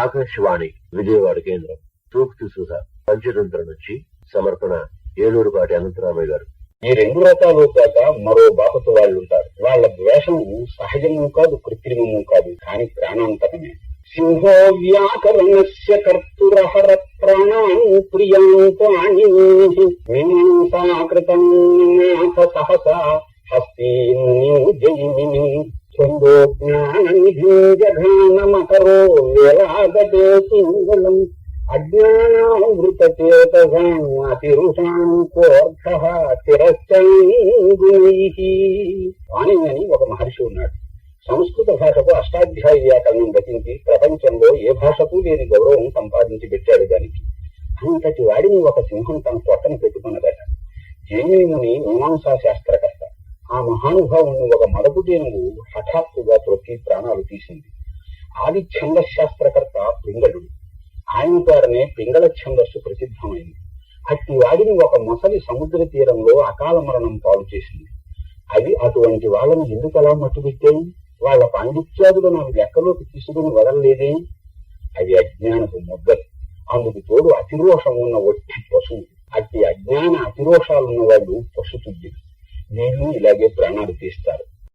ఆకాశవాణి విజయవాడ కేంద్రం. తూక్తి సుధ పంచతంత్ర నుంచి సమర్పణ ఏలూరుపాటి అనంతరామయ్య గారు. ఈ రెండు రకాలు కాక మరో బాపత వాళ్ళు ఉంటారు. వాళ్ళ ద్వేషము సహజము కాదు కృత్రిమము కాదు. కాని ప్రాణాంతకమే. సింహో వ్యాకరణస్య కర్తురహర ప్రాణాన్ ప్రియం పాణి. మీమాంసాకృతం నాథ సహసా హస్తీం ఛందో జ్ఞాన నిధిం కోర్థ తిరశ్చంగుణై వాణి ఒక మహర్షి ఉన్నాడు. సంస్కృత భాషకు అష్టాధ్యాయ వ్యాకరణం రచించి ప్రపంచంలో ఏ భాషకు లేని గౌరవం సంపాదించి పెట్టాడు దానికి. అంతటి వాడిని ఒక సింహం తన పొట్టను పెట్టుకున్నదట. జైమిని మీమాంసా శాస్త్రకర్త ఆ మహానుభావుని ఒక మరపుటేనుగు హఠాత్తుగా త్రొక్కి ప్రాణాలు తీసింది. ఆది ఛంద శాస్త్రకర్త పింగళుడు. ఆయన ద్వారానే పింగళ ఛందస్సు ప్రసిద్ధమైంది. అట్టి వాడిని ఒక మొసలి సముద్ర తీరంలో అకాల మరణం పాలు చేసింది. అవి అటువంటి వాళ్ళని ఎందుకు అలా మట్టుబెట్టాయి వాళ్ళ పాండిత్యాదులు నాకు లెక్కలోకి తీసుకుని వదలలేదే? అవి అజ్ఞానపు ముద్దలు అందుకు తోడు అతిరోషం ఉన్న ఒట్టి పశువు. అట్టి అజ్ఞాన అతిరోషాలున్న వాళ్ళు పశుతుద్యులు వీళ్ళు ఇలాగే ప్రాణాలు తీస్తారు.